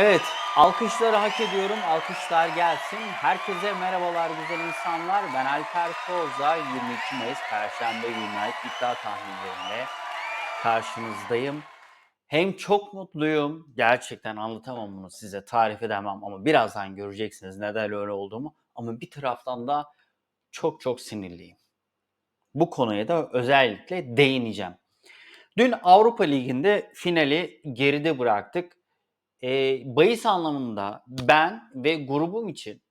Evet, alkışları hak ediyorum. Alkışlar gelsin. Herkese merhabalar güzel insanlar. Ben Alper Koza. 22 Mayıs Perşembe gününe ait iddia tahminlerimle karşınızdayım. Hem çok mutluyum. Gerçekten anlatamam bunu size. Tarif edemem ama birazdan göreceksiniz neden öyle olduğumu. Ama bir taraftan da çok çok sinirliyim. Bu konuya da özellikle değineceğim. Dün Avrupa Ligi'nde finali geride bıraktık. Eee, bahis anlamında ben ve grubum için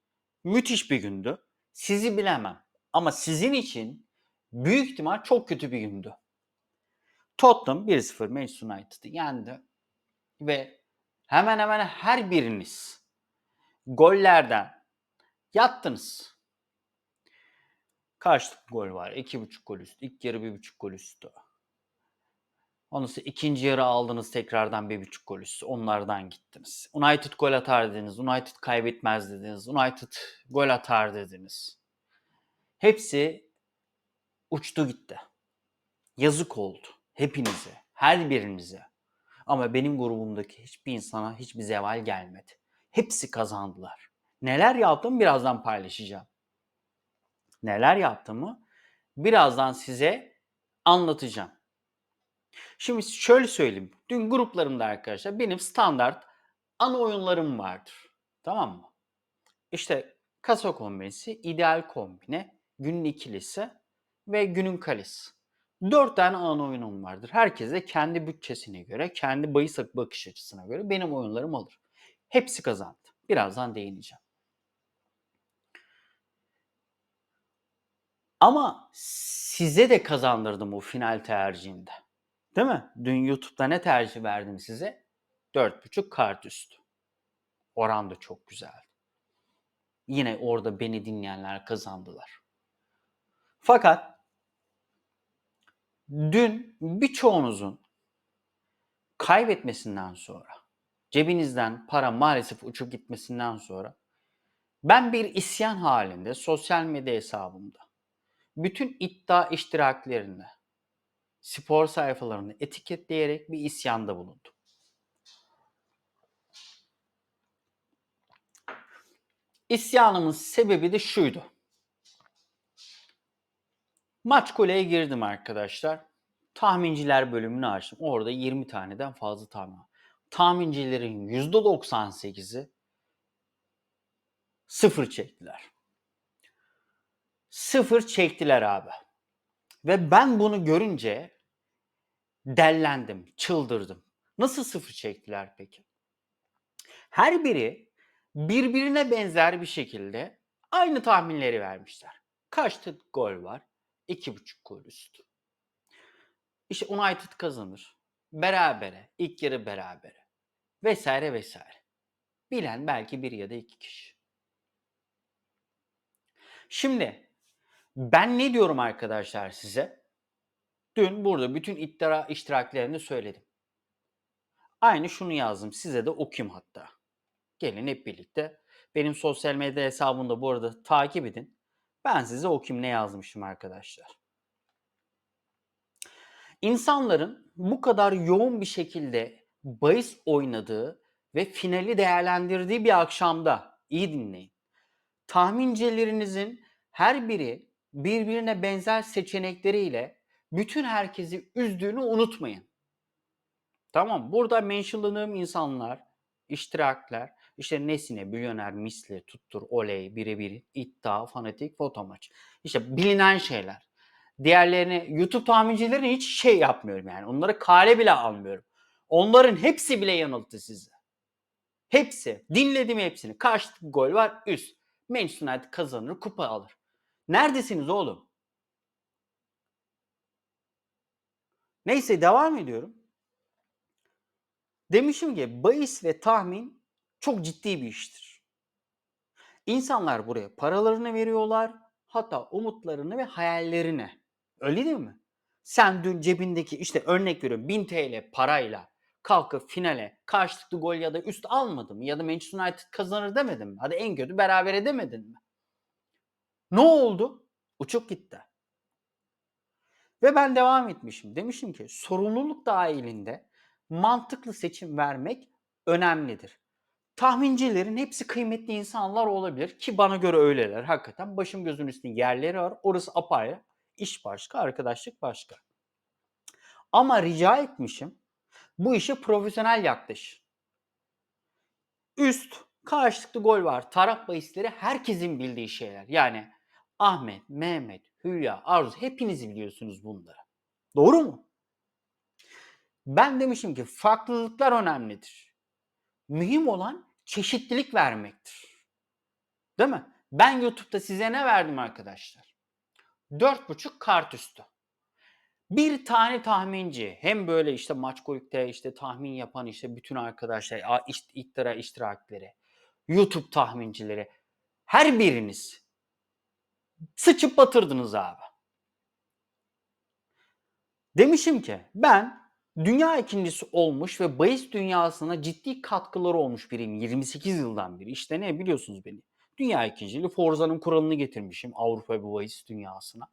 müthiş bir gündü. Sizi bilemem ama sizin için büyük ihtimal çok kötü bir gündü. Tottenham 1-0 Manchester United'ı yendi ve hemen hemen her biriniz gollerden yattınız. Karşılıklı gol var. 2.5 gol üstü. İlk yarı 1.5 gol üstü. Ondan sonra ikinci yarı aldınız tekrardan bir buçuk gol üstü. Onlardan gittiniz. United gol atar dediniz. United kaybetmez dediniz. United gol atar dediniz. Hepsi uçtu gitti. Yazık oldu. Hepinize. Her birinize. Ama benim grubumdaki hiçbir insana hiçbir zeval gelmedi. Hepsi kazandılar. Neler yaptım birazdan paylaşacağım. Neler yaptığımı birazdan size anlatacağım. Şimdi şöyle söyleyeyim. Dün gruplarımda arkadaşlar benim standart ana oyunlarım vardır. Tamam mı? İşte kasa kombinesi, ideal kombine, günün ikilisi ve günün kalesi. Dört tane ana oyunum vardır. Herkes de kendi bütçesine göre, kendi bahis bakış açısına göre benim oyunlarım alır. Hepsi kazandı. Birazdan değineceğim. Ama size de kazandırdım o final tercihinde. Değil mi? Dün YouTube'da ne tercih verdim size? 4.5 kart üstü. Oran da çok güzeldi. Yine orada beni dinleyenler kazandılar. Fakat dün birçoğunuzun kaybetmesinden sonra, cebinizden para maalesef uçup gitmesinden sonra ben bir isyan halinde sosyal medya hesabımda bütün iddia iştiraklerini spor sayfalarını etiketleyerek bir isyanda bulundum. İsyanımın sebebi de şuydu. Maç kuleye girdim arkadaşlar. Tahminciler bölümünü açtım. Orada 20 taneden fazla tahmin var. Tahmincilerin %98'i sıfır çektiler. Sıfır çektiler abi. Ve ben bunu görünce dellendim, çıldırdım. Nasıl sıfır çektiler peki? Her biri birbirine benzer bir şekilde aynı tahminleri vermişler. Kaç gol var? 2,5 gol üstü. İşte United kazanır. Berabere, ilk yarı berabere. Vesaire vesaire. Bilen belki bir ya da iki kişi. Şimdi ben ne diyorum arkadaşlar size? Dün burada bütün iddia iştiraklerini söyledim. Aynı şunu yazdım. Size de okuyayım hatta. Gelin hep birlikte. Benim sosyal medya hesabımda bu arada takip edin. Ben size okuyayım ne yazmışım arkadaşlar. İnsanların bu kadar yoğun bir şekilde bahis oynadığı ve finali değerlendirdiği bir akşamda iyi dinleyin. Tahmincelerinizin her biri birbirine benzer seçenekleriyle bütün herkesi üzdüğünü unutmayın. Tamam burada mentionladığım insanlar, iştirakler, işte Nesine, Milyoner, Misli, Tuttur, Oley, Birebir, iddia, Fanatik, Foto Maç. İşte bilinen şeyler. Diğerlerini YouTube tahmincilerini hiç şey yapmıyorum yani. Onları kale bile almıyorum. Onların hepsi bile yanılttı sizi. Hepsi. Dinledim hepsini. Kaç gol var? Üst. Manchester United kazanır, kupa alır. Neredesiniz oğlum? Neyse devam ediyorum. Demişim ki bahis ve tahmin çok ciddi bir iştir. İnsanlar buraya paralarını veriyorlar, hatta umutlarını ve hayallerini. Öyle değil mi? Sen dün cebindeki işte örnek veriyorum 1000 TL parayla kalkıp finale karşılıklı gol ya da üst almadın mı? Ya da Manchester United kazanır demedin mi? Hadi en kötü beraber edemedin mi? Ne oldu? Uçup gitti. Ve ben devam etmişim. Demişim ki sorumluluk dahilinde mantıklı seçim vermek önemlidir. Tahmincilerin hepsi kıymetli insanlar olabilir ki bana göre öyleler hakikaten. Başım gözüm üstünde yerleri var. Orası apayrı. İş başka, arkadaşlık başka. Ama rica etmişim bu işe profesyonel yaklaş. Üst, karşılıklı gol var. Taraf bahisleri herkesin bildiği şeyler. Yani Ahmet, Mehmet, Hülya, Arzu hepiniz biliyorsunuz bunları. Doğru mu? Ben demişim ki farklılıklar önemlidir. Mühim olan çeşitlilik vermektir. Değil mi? Ben YouTube'da size ne verdim arkadaşlar? 4.5 kart üstü. Bir tane tahminci hem böyle işte maç golükte işte tahmin yapan işte bütün arkadaşlar iktidara iştirakleri YouTube tahmincileri her biriniz sıçıp batırdınız abi. Demişim ki ben dünya ikincisi olmuş ve bahis dünyasına ciddi katkıları olmuş biriyim 28 yıldan beri. İşte ne biliyorsunuz beni. Dünya ikinciliği Forza'nın kuralını getirmişim Avrupa bu bahis dünyasına.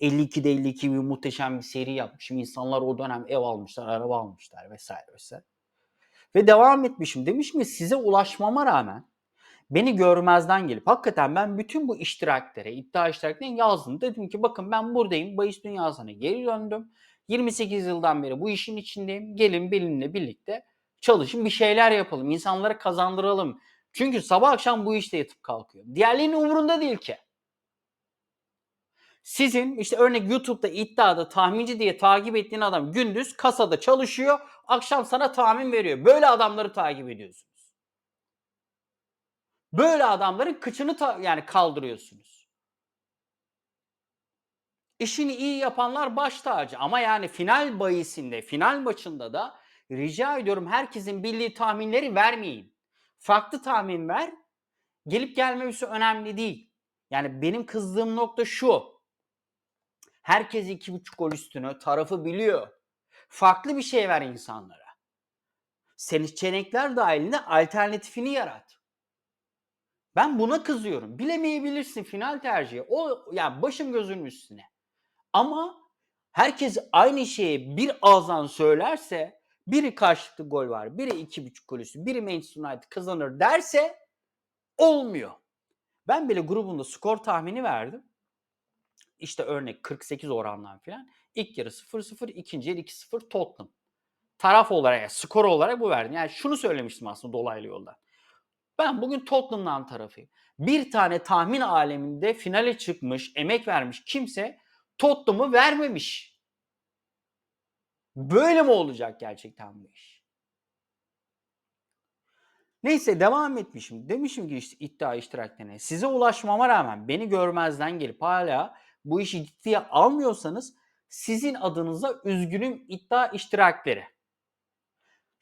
52'de 52 bir muhteşem bir seri yapmışım. İnsanlar o dönem ev almışlar, araba almışlar vesaire vesaire. Ve devam etmişim. Demişim ki size ulaşmama rağmen beni görmezden gelip hakikaten ben bütün bu iştiraklere, iddia iştiraklerine yazdım. Dedim ki bakın ben buradayım. Bahis dünyasına geri döndüm. 28 yıldan beri bu işin içindeyim. Gelin benimle birlikte çalışın bir şeyler yapalım. insanlara kazandıralım. Çünkü sabah akşam bu işte yatıp kalkıyor. Diğerlerinin umurunda değil ki. Sizin işte örnek YouTube'da iddiada tahminci diye takip ettiğin adam gündüz kasada çalışıyor, akşam sana tahmin veriyor. Böyle adamları takip ediyorsunuz. Böyle adamların kıçını ta- yani kaldırıyorsunuz. İşini iyi yapanlar baş tacı ama yani final bayisinde, final maçında da rica ediyorum herkesin bildiği tahminleri vermeyin. Farklı tahmin ver. Gelip gelmemesi önemli değil. Yani benim kızdığım nokta şu. Herkes iki buçuk gol üstünü tarafı biliyor. Farklı bir şey ver insanlara. Seçenekler dahilinde alternatifini yarat. Ben buna kızıyorum. Bilemeyebilirsin final tercihi. O yani başım gözüm üstüne. Ama herkes aynı şeyi bir ağızdan söylerse biri karşılıklı gol var, biri iki buçuk gol biri Manchester United kazanır derse olmuyor. Ben bile grubunda skor tahmini verdim. İşte örnek 48 orandan filan. İlk yarı 0-0, ikinci yarı 2-0 Tottenham. Taraf olarak, yani skor olarak bu verdim. Yani şunu söylemiştim aslında dolaylı yoldan. Ben bugün Tottenham'dan tarafıyım. Bir tane tahmin aleminde finale çıkmış, emek vermiş kimse Tottenham'ı vermemiş. Böyle mi olacak gerçekten bu iş? Neyse devam etmişim. Demişim ki işte iddia iştiraklerine. Size ulaşmama rağmen beni görmezden gelip hala bu işi ciddiye almıyorsanız sizin adınıza üzgünüm iddia iştirakleri.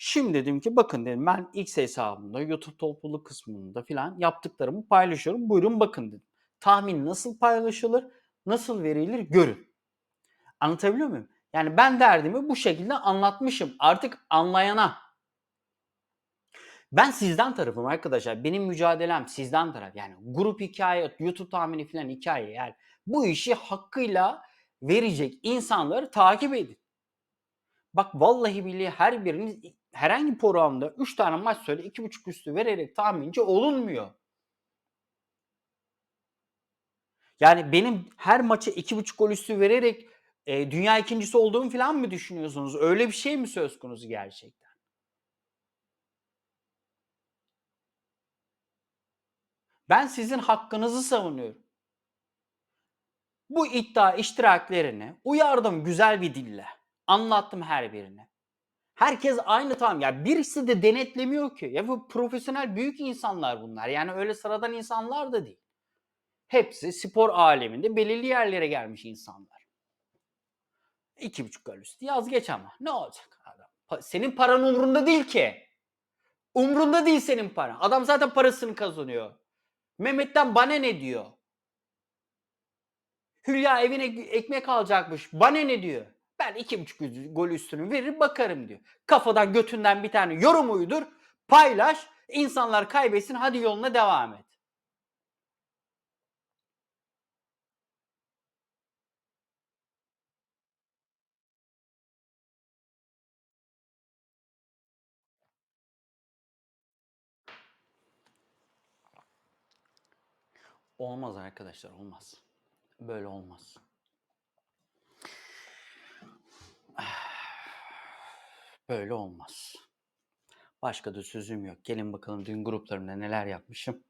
Şimdi dedim ki bakın dedim ben X hesabımda YouTube topluluk kısmında filan yaptıklarımı paylaşıyorum. Buyurun bakın dedim. Tahmin nasıl paylaşılır, nasıl verilir görün. Anlatabiliyor muyum? Yani ben derdimi bu şekilde anlatmışım. Artık anlayana. Ben sizden tarafım arkadaşlar. Benim mücadelem sizden taraf. Yani grup hikaye, YouTube tahmini filan hikaye. Yani bu işi hakkıyla verecek insanları takip edin. Bak vallahi billahi her biriniz herhangi programda 3 tane maç söyle 2.5 üstü vererek tahminci olunmuyor. Yani benim her maça 2.5 gol üstü vererek e, dünya ikincisi olduğumu falan mı düşünüyorsunuz? Öyle bir şey mi söz konusu gerçekten? Ben sizin hakkınızı savunuyorum. Bu iddia iştiraklerini uyardım güzel bir dille. Anlattım her birine. Herkes aynı tamam. Ya birisi de denetlemiyor ki. Ya bu profesyonel büyük insanlar bunlar. Yani öyle sıradan insanlar da değil. Hepsi spor aleminde belirli yerlere gelmiş insanlar. İki buçuk gol üstü yaz geç ama. Ne olacak adam? Senin paran umrunda değil ki. Umrunda değil senin paran. Adam zaten parasını kazanıyor. Mehmet'ten bana ne diyor? Hülya evine ekmek alacakmış. Bana ne diyor? ben iki buçuk gol üstünü verir bakarım diyor. Kafadan götünden bir tane yorum uydur. Paylaş. insanlar kaybetsin. Hadi yoluna devam et. Olmaz arkadaşlar olmaz. Böyle olmaz. Böyle olmaz. Başka da sözüm yok. Gelin bakalım dün gruplarımda neler yapmışım.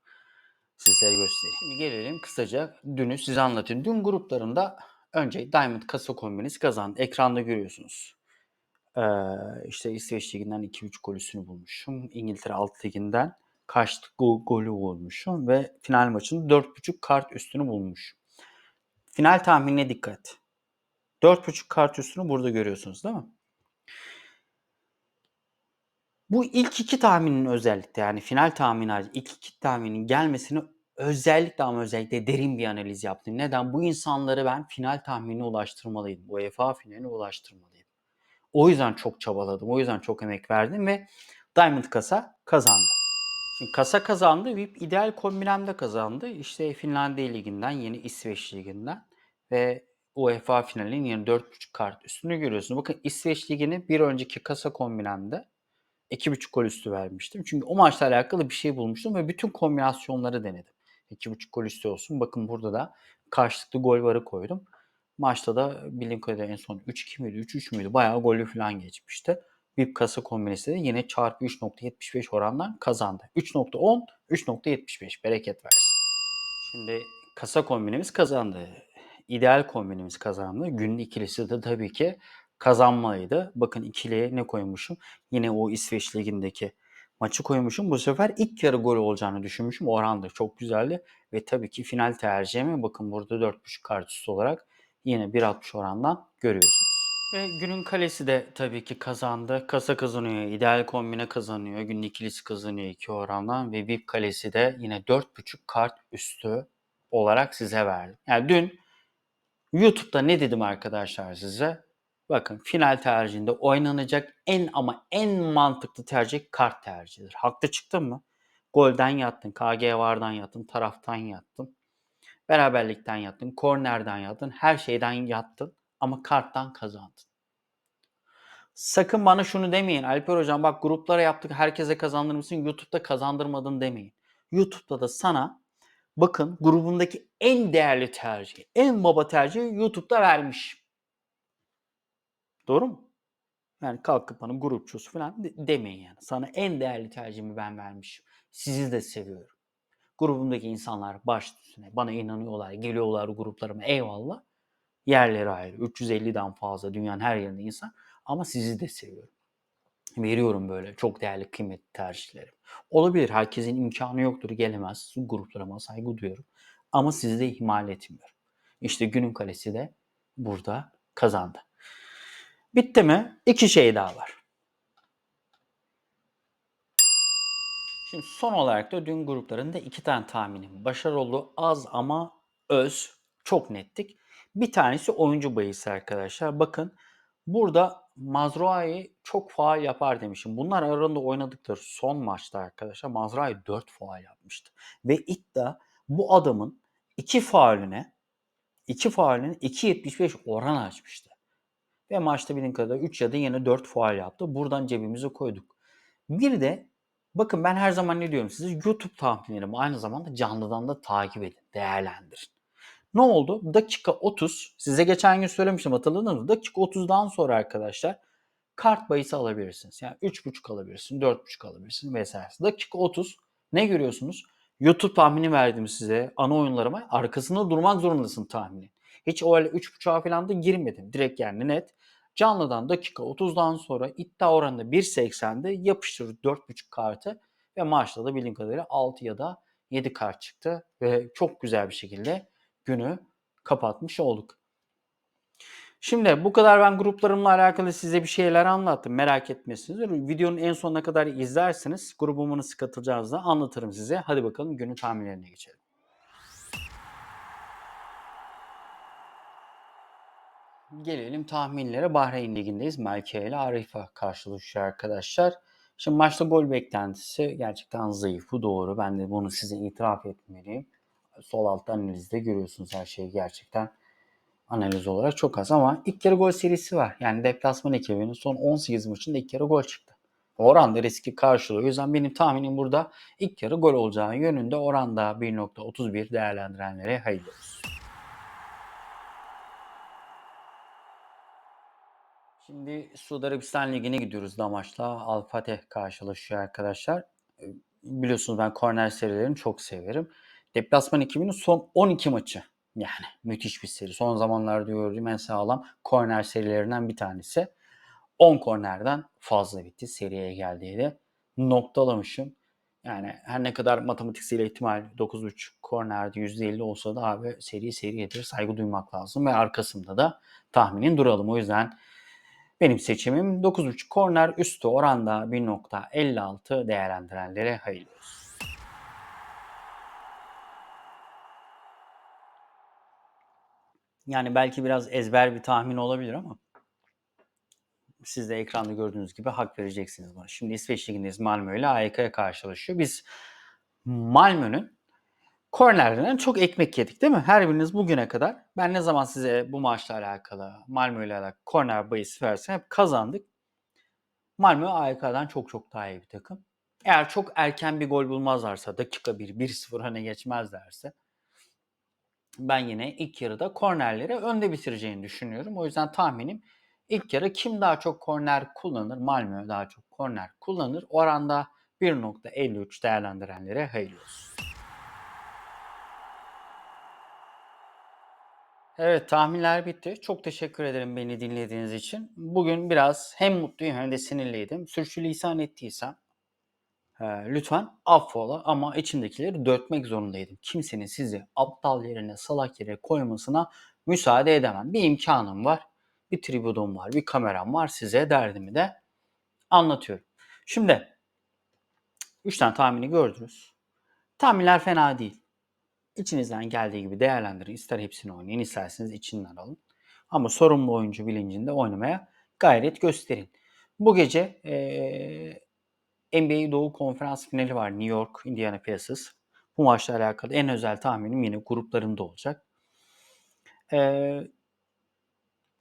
Sizlere göstereyim. Şimdi gelelim kısaca dünü size anlatayım. Dün gruplarımda önce Diamond kasa kombinesi kazandı. Ekranda görüyorsunuz. Ee, işte İsveç Ligi'nden 2-3 gol üstünü bulmuşum. İngiltere Alt Ligi'nden kaç gol, golü bulmuşum ve final maçında 4.5 kart üstünü bulmuşum. Final tahminine dikkat. 4.5 kart üstünü burada görüyorsunuz değil mi? Bu ilk iki tahminin özellikle yani final tahmini harici ilk iki tahminin gelmesini özellikle ama özellikle derin bir analiz yaptım. Neden? Bu insanları ben final tahminine ulaştırmalıydım. UEFA finaline ulaştırmalıydım. O yüzden çok çabaladım. O yüzden çok emek verdim ve Diamond Kasa kazandı. Şimdi kasa kazandı. VIP ideal kombinemde kazandı. İşte Finlandiya Ligi'nden, yeni İsveç Ligi'nden ve UEFA finalinin yeni 4.5 kart üstünü görüyorsunuz. Bakın İsveç Ligi'ni bir önceki kasa kombinemde 2.5 gol üstü vermiştim. Çünkü o maçla alakalı bir şey bulmuştum ve bütün kombinasyonları denedim. 2.5 gol üstü olsun. Bakın burada da karşılıklı gol varı koydum. Maçta da bildiğim kadarıyla en son 3-2 müydü, 3-3 müydü? Bayağı golü falan geçmişti. VIP kasa kombinesi de yine çarpı 3.75 orandan kazandı. 3.10, 3.75 bereket versin. Şimdi kasa kombinimiz kazandı. İdeal kombinimiz kazandı. Günün ikilisi de tabii ki kazanmalıydı. Bakın ikiliye ne koymuşum? Yine o İsveç Ligi'ndeki maçı koymuşum. Bu sefer ilk yarı gol olacağını düşünmüşüm. Oran da çok güzeldi. Ve tabii ki final tercihimi bakın burada 4.5 kart üstü olarak yine 1.60 orandan görüyorsunuz. Ve günün kalesi de tabii ki kazandı. Kasa kazanıyor, ideal kombine kazanıyor, günün ikilisi kazanıyor 2 orandan ve VIP kalesi de yine 4.5 kart üstü olarak size verdim. Yani dün YouTube'da ne dedim arkadaşlar size? Bakın final tercihinde oynanacak en ama en mantıklı tercih kart tercihidir. Haklı çıktın mı? Golden yattın, KG vardan yattın, taraftan yattın. Beraberlikten yattın, kornerden yattın, her şeyden yattın ama karttan kazandın. Sakın bana şunu demeyin. Alper hocam bak gruplara yaptık herkese kazandırır mısın? YouTube'da kazandırmadın demeyin. YouTube'da da sana bakın grubundaki en değerli tercih, en baba tercihi YouTube'da vermiş. Doğru mu? Yani kalkıp bana grupçusu falan de- demeyin yani. Sana en değerli tercihimi ben vermişim. Sizi de seviyorum. Grubumdaki insanlar baş üstüne bana inanıyorlar, geliyorlar gruplarıma eyvallah. Yerleri ayrı. 350'den fazla dünyanın her yerinde insan. Ama sizi de seviyorum. Veriyorum böyle çok değerli kıymetli tercihleri. Olabilir herkesin imkanı yoktur gelemez. Gruplarıma saygı duyuyorum. Ama sizi de ihmal etmiyorum. İşte günün kalesi de burada kazandı. Bitti mi? İki şey daha var. Şimdi son olarak da dün gruplarında iki tane tahminim başarılı. Az ama öz. Çok nettik. Bir tanesi oyuncu bahisi arkadaşlar. Bakın burada Mazraoui çok faal yapar demişim. Bunlar aralarında oynadıkları son maçta arkadaşlar Mazraoui 4 faal yapmıştı. Ve iddia bu adamın iki faalüne iki faalüne 2.75 oran açmıştı. Ve maçta bildiğim kadarıyla 3 ya da yine 4 faal yaptı. Buradan cebimize koyduk. Bir de bakın ben her zaman ne diyorum size YouTube tahminlerimi aynı zamanda canlıdan da takip edin, değerlendirin. Ne oldu? Dakika 30. Size geçen gün söylemiştim hatırladınız mı? Dakika 30'dan sonra arkadaşlar kart bayısı alabilirsiniz. Yani 3.5 alabilirsin, 4.5 alabilirsin vesaire. Dakika 30 ne görüyorsunuz? YouTube tahmini verdim size ana oyunlarıma. Arkasında durmak zorundasın tahmini. Hiç o öyle 3.5'a falan da girmedim. Direkt yani net. Canlıdan dakika 30'dan sonra iddia oranında 1.80'de yapıştır 4.5 kartı ve maçta da bildiğim kadarıyla 6 ya da 7 kart çıktı ve çok güzel bir şekilde günü kapatmış olduk. Şimdi bu kadar ben gruplarımla alakalı size bir şeyler anlattım. Merak etmesiniz. Videonun en sonuna kadar izlerseniz grubuma nasıl katılacağınızı anlatırım size. Hadi bakalım günün tahminlerine geçelim. Gelelim tahminlere. Bahreyn Ligi'ndeyiz. Melke ile Arifa karşılaşıyor arkadaşlar. Şimdi maçta gol beklentisi gerçekten zayıf. Bu doğru. Ben de bunu size itiraf etmeliyim. Sol altta analizde görüyorsunuz her şeyi gerçekten analiz olarak çok az ama ilk kere gol serisi var. Yani deplasman ekibinin son 18 maçında ilk kere gol çıktı. Oran da riski karşılıyor. O yüzden benim tahminim burada ilk yarı gol olacağı yönünde oranda 1.31 değerlendirenlere hayırlı. Şimdi Suudi Arabistan Ligi'ne gidiyoruz Damaç'la. Al Fateh karşılaşıyor arkadaşlar. Biliyorsunuz ben korner serilerini çok severim. Deplasman ekibinin son 12 maçı. Yani müthiş bir seri. Son zamanlarda gördüğüm en sağlam korner serilerinden bir tanesi. 10 kornerden fazla bitti. Seriye geldiğinde noktalamışım. Yani her ne kadar matematiksel ihtimal 9.5 kornerde %50 olsa da abi seri seriyedir. Saygı duymak lazım ve arkasında da tahminin duralım. O yüzden benim seçimim 9.5 korner üstü oranda 1.56 değerlendirenlere hayırlı olsun. Yani belki biraz ezber bir tahmin olabilir ama siz de ekranda gördüğünüz gibi hak vereceksiniz bana. Şimdi İsveç Ligi'ndeyiz Malmö ile AYK'ya karşılaşıyor. Biz Malmö'nün kornerlerinden çok ekmek yedik değil mi? Her biriniz bugüne kadar ben ne zaman size bu maçla alakalı, Malmö ile alakalı korner bahisi versem hep kazandık. Malmö AYK'dan çok çok daha iyi bir takım. Eğer çok erken bir gol bulmazlarsa, dakika 1, 1-0 öne geçmezlerse ben yine ilk yarıda kornerleri önde bitireceğini düşünüyorum. O yüzden tahminim ilk yarı kim daha çok korner kullanır? Malmö daha çok korner kullanır. Oranda 1.53 değerlendirenlere hayırlı olsun. Evet tahminler bitti. Çok teşekkür ederim beni dinlediğiniz için. Bugün biraz hem mutluyum hem de sinirliydim. Sürçülisan ettiysem e, lütfen affola ama içimdekileri dökmek zorundaydım. Kimsenin sizi aptal yerine salak yere koymasına müsaade edemem. Bir imkanım var, bir tribudum var, bir kameram var. Size derdimi de anlatıyorum. Şimdi 3 tane tahmini gördünüz. Tahminler fena değil. İçinizden geldiği gibi değerlendirin. İster hepsini oynayın, isterseniz içinden alın. Ama sorumlu oyuncu bilincinde oynamaya gayret gösterin. Bu gece ee, NBA Doğu Konferans finali var. New York, Indiana Pacers. Bu maçla alakalı en özel tahminim yine gruplarımda olacak. Ee,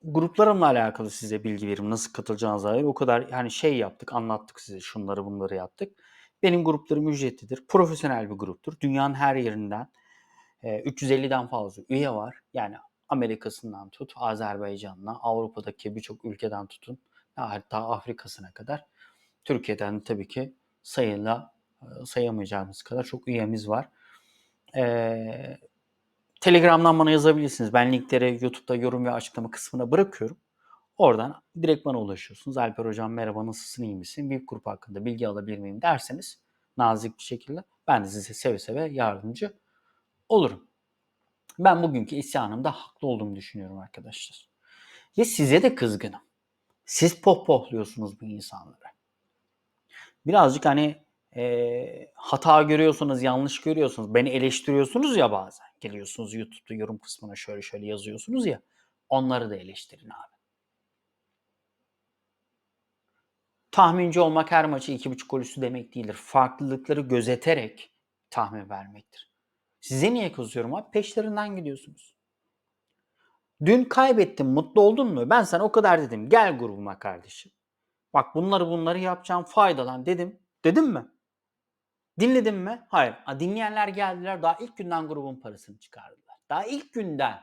gruplarımla alakalı size bilgi veririm. Nasıl katılacağınıza dair. O kadar yani şey yaptık, anlattık size. Şunları bunları yaptık. Benim gruplarım ücretlidir. Profesyonel bir gruptur. Dünyanın her yerinden 350'den fazla üye var. Yani Amerika'sından tut, Azerbaycan'la, Avrupa'daki birçok ülkeden tutun, hatta Afrika'sına kadar. Türkiye'den tabii ki sayıyla sayamayacağımız kadar çok üyemiz var. Ee, Telegram'dan bana yazabilirsiniz. Ben linkleri YouTube'da yorum ve açıklama kısmına bırakıyorum. Oradan direkt bana ulaşıyorsunuz. Alper Hocam merhaba nasılsın iyi misin? Bir grup hakkında bilgi alabilir miyim derseniz nazik bir şekilde ben de size seve seve yardımcı olurum. Ben bugünkü isyanımda haklı olduğumu düşünüyorum arkadaşlar. Ve size de kızgınım. Siz pohpohluyorsunuz bu insanları. Birazcık hani e, hata görüyorsunuz, yanlış görüyorsunuz. Beni eleştiriyorsunuz ya bazen. Geliyorsunuz YouTube'da yorum kısmına şöyle şöyle yazıyorsunuz ya. Onları da eleştirin abi. Tahminci olmak her maçı iki buçuk gol üstü demek değildir. Farklılıkları gözeterek tahmin vermektir. Size niye kızıyorum abi? Peşlerinden gidiyorsunuz. Dün kaybettin, mutlu oldun mu? Ben sana o kadar dedim. Gel grubuma kardeşim. Bak bunları bunları yapacağım, faydalan dedim. Dedim mi? Dinledin mi? Hayır. Dinleyenler geldiler. Daha ilk günden grubun parasını çıkardılar. Daha ilk günden.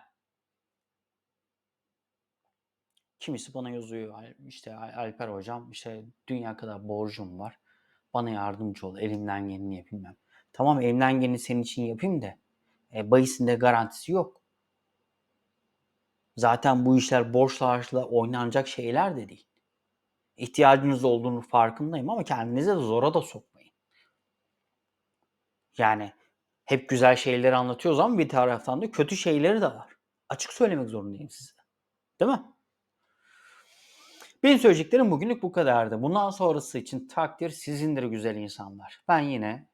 Kimisi bana yazıyor. İşte Alper hocam işte dünya kadar borcum var. Bana yardımcı ol. Elimden geleni yapayım. Tamam elimden geleni senin için yapayım da e, bahisinde garantisi yok. Zaten bu işler borçla harçla oynanacak şeyler de değil. İhtiyacınız olduğunu farkındayım ama kendinize de zora da sokmayın. Yani hep güzel şeyleri anlatıyoruz ama bir taraftan da kötü şeyleri de var. Açık söylemek zorundayım size. Değil mi? Benim söyleyeceklerim bugünlük bu kadardı. Bundan sonrası için takdir sizindir güzel insanlar. Ben yine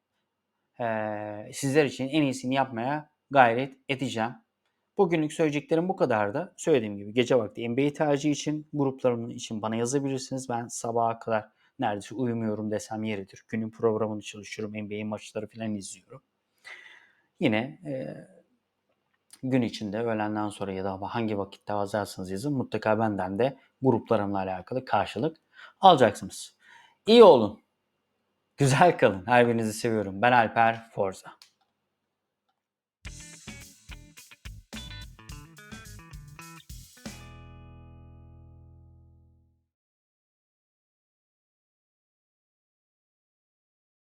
e, sizler için en iyisini yapmaya gayret edeceğim. Bugünlük söyleyeceklerim bu kadar da. Söylediğim gibi gece vakti NBA tercihi için, gruplarım için bana yazabilirsiniz. Ben sabaha kadar neredeyse uyumuyorum desem yeridir. Günün programını çalışıyorum, NBA maçları falan izliyorum. Yine e, gün içinde öğlenden sonra ya da hangi vakitte yazarsanız yazın mutlaka benden de gruplarımla alakalı karşılık alacaksınız. İyi olun. Güzel kalın. Her birinizi seviyorum. Ben Alper Forza.